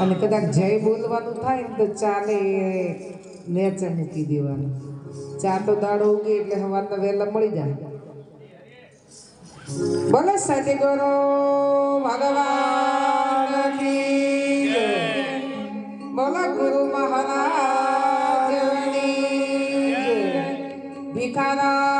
અને કદાચ જય બોલવાનું થાય ને તો ચાલે નેચે મૂકી દેવાનું. તો દાડો ઉગે એટલે સવારના વહેલા મળી જાય. બોલો ગુરુ, ભગવાન બોલા ગુરુ મહારાજ જય.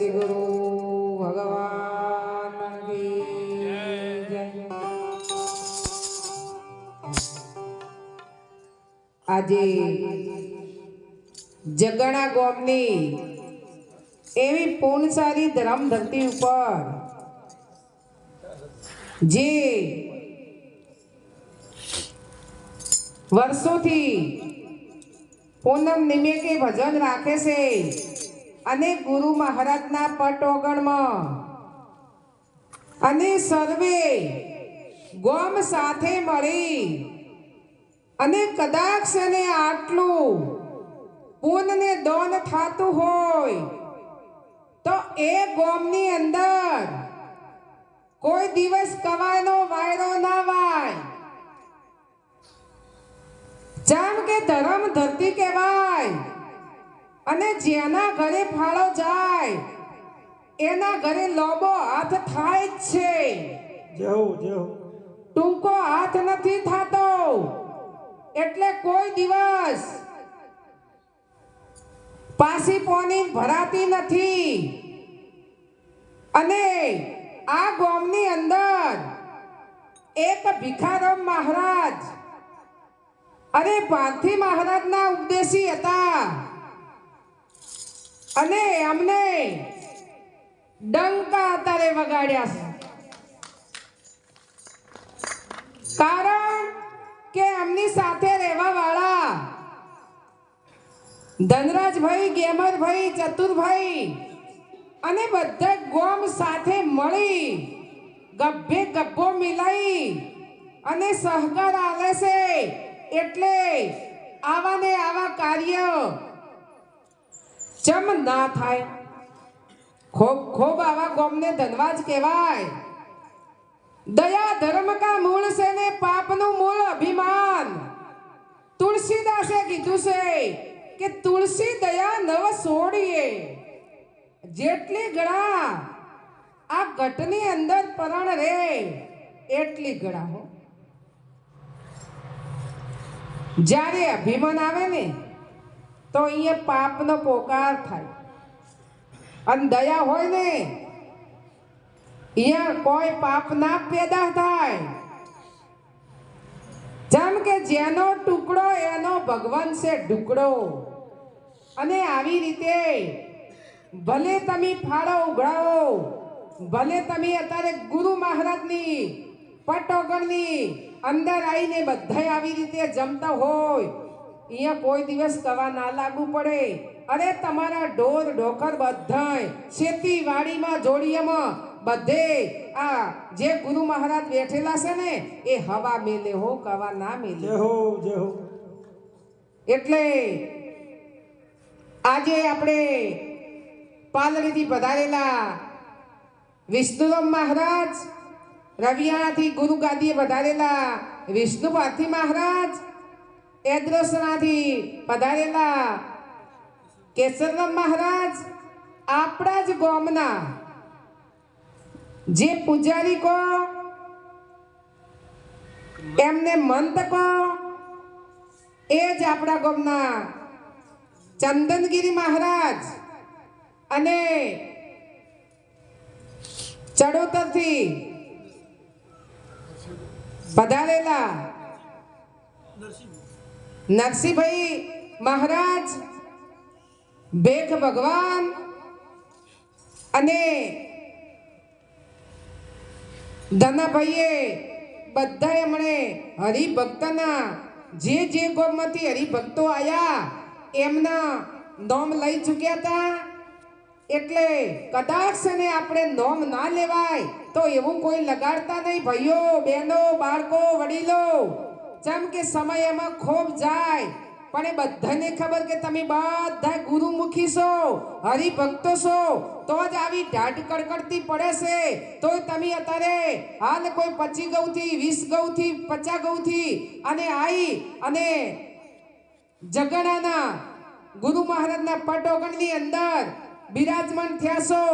બોલો સદગુરુ ભગવાન આજે જગણા ગોમની એવી પૂર્ણસારી ધરમ ધરતી ઉપર જે વર્ષોથી પૂનમ નિમિત્તે ભજન રાખે છે. અને ગુરુ મહારાજના પટોગણમાં. અને સર્વે ગોમ સાથે મળી. અને કદાચ એને આટલું પૂનને દોન થતું હોય, તો એ ગોમની અંદર કોઈ દિવસ કવાયનો વાયરો ના વાય. જેમ કે ધરમ ધરતી કહેવાય અને જેના ઘરે ફાળો જાય એના ઘરે લોબો હાથ થાય જ છે. જેવું જેવું. ટૂંકો હાથ નથી થતો. એટલે કોઈ દિવસ પાસી પોની ભરાતી નથી. અને આ ગામની અંદર એક ભિખારામ મહારાજ અરે પાર્થી મહારાજના ઉપદેશી હતા. અને અમને ડંકા અત્યારે વગાડ્યા છે. કારણ કે એમની સાથે રહેવા વાળા ધનરાજભાઈ, ગેમરભાઈ, ચતુરભાઈ અને બધા ગોમ સાથે મળી ગભે ગભો મિલાઈ અને સહકાર આવે છે. એટલે આવા ને આવા કાર્ય ચમ ના થાય? ખૂબ ખૂબ આવા ગોમને ધનવાજ કહેવાય. દયા ધર્મ કા મૂળ છે ને પાપનું મૂળ અભિમાન. તુલસીદાસે કીધું છે કે તુલસી દયા નવ સોડીએ જેટલી ગળા આ ઘટની અંદર પરણ રે, એટલી ગળા હો. જ્યારે અભિમાન આવે ને તો અહીંયા પાપનો પોકાર થાય. અને દયા હોય ને અહીંયા કોઈ પાપ ના પેદા થાય. જેમ કે જેનો ટુકડો, એનો ભગવાન છે ઢુકડો અને આવી રીતે ભલે તમે ફાળો ઉઘડાવો ભલે તમે અત્યારે ગુરુ મહારાજની પટોગણની અંદર આવીને બધા આવી રીતે જમતા હોય અહીંયા કોઈ દિવસ કવા ના લાગુ પડે. અરે તમારા ઢોર ઢોકર બધાય ખેતીવાડીમાં જોડીએમાં. બધે આ જે ગુરુ મહારાજ બેઠેલા છે ને એ હવા મેલે હો કવા ના મેલે. હો જે હો. એટલે આજે આપણે પાલડીથી પધારેલા વિષ્ણુરામ મહારાજ રવિયાથી ગુરુ ગાદીએ પધારેલા વિષ્ણુ ભારતી મહારાજ એદ્રોસણાથી પધારેલા કેસરરામ મહારાજ આપણા જ ગામના જે પૂજારી કો એમને મંત કો એ જ આપણા ગામના ચંદનગીરી મહારાજ અને ચડોતરથી પધારેલા નરસિંહભાઈ મહારાજ ભેખ ભગવાન અને ધનાભાઈએ બધા એમણે હરિભક્તના જે જે ગોમમાંથી હરિભક્તો આવ્યા એમના નોમ લઈ ચૂક્યા હતા. એટલે કદાચ ને આપણે નોમ ના લેવાય તો એવું કોઈ લગાડતા નહીં. ભાઈઓ, બહેનો, બાળકો, વડીલો જેમ કે સમય એમાં ખૂબ જાય, પણ એ બધાને ખબર કે તમે બધા ગુરુમુખી છો, હરિભક્તો છો, તો જ આવી ઢાઢ કડકડતી પડે છે. તોય તમે અત્યારે હાલ કોઈ પચી ગૌથી, વીસ ગૌથી, પચાસ ગૌથી અને આઈ અને જગણાના ગુરુ મહારાજના પટોગણની અંદર બિરાજમાન થયા છો.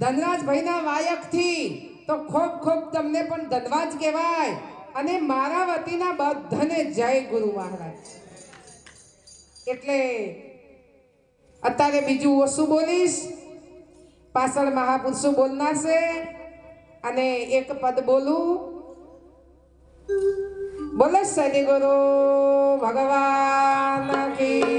ધનરાજભાઈના વાયકથી તો ખૂબ ખૂબ તમને પણ ધનવાજ કહેવાય. અને મારા વતીના બધાને જય ગુરુ મહારાજ. એટલે અત્યારે બીજું ઓછું બોલીશ. પાછળ મહાપુરુષો બોલનાર છે અને એક પદ બોલું. બોલે સદી ગુરુ ભગવાન કી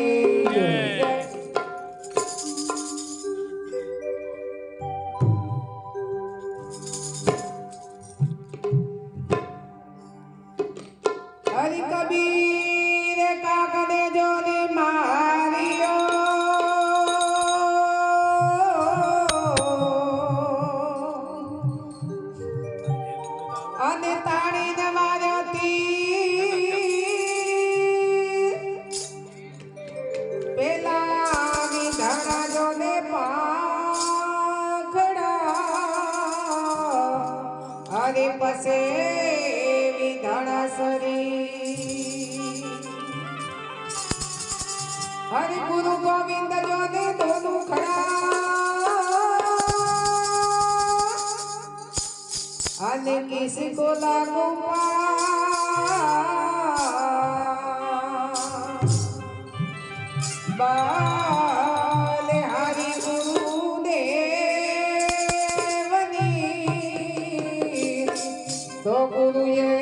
અરે પસે વિધાણા હરિ ગુરુ ગોવિંદ જોને દોનું ખડા અને કિસી કો લાગુ બાલે તો ગુરુએ